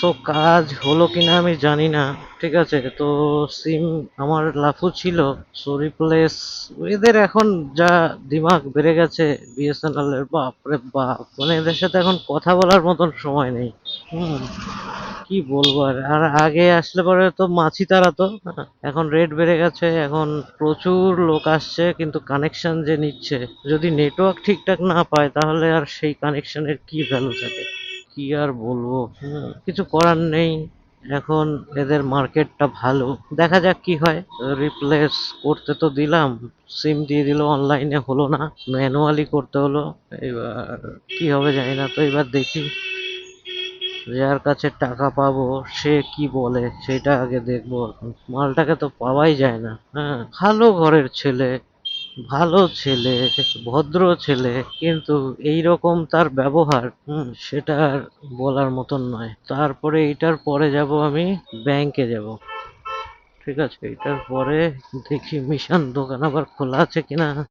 So কাজ হলো কিনা আমি জানি না ঠিক আছে? তো সিম আমার লাফু ছিল সো রিপ্লেস এদের এখন যা দিমাগ বেড়ে গেছে বিএসএনএল এর বাপ রে বাপ মানে এদের সাথে এখন কথা বলার মতন সময় নেই। হুম কি বলব আর? আগে আসলে পরে তো মাছি তাড়াতো হ্যাঁ, এখন রেট বেড়ে গেছে এখন প্রচুর লোক আসছে কিন্তু কানেকশন যে নিচ্ছে যদি নেটওয়ার্ক ঠিকঠাক না পায় তাহলে আর সেই কানেকশনের কি ভ্যালু থাকে? কি আর বলব? কিছু করার নেই। এখন এদের মার্কেটটা ভালো। দেখা যাক কি হয়। রিপ্লেস করতে তো দিলাম। সিম দিয়ে দিল অনলাইনে হলো না। ম্যানুয়ালি করতে হলো। এবার কি হবে জানি না তো এবার দেখি। যার কাছে টাকা পাবো সে কি বলে সেটা আগে দেখব। মালটাকে তো পাওয়াই যায় না। হ্যাঁ ভালো ঘরের ছেলে। ভালো ছেলে, ভদ্র ছেলে, কিন্তু এই রকম তার ব্যবহার, হুম, সেটা আর বলার মতন নয়। তারপরে এটার পরে যাব আমি ব্যাংকে যাব। ঠিক আছে, এটার পরে দেখি মিশন দোকান আবার খোলা আছে কিনা।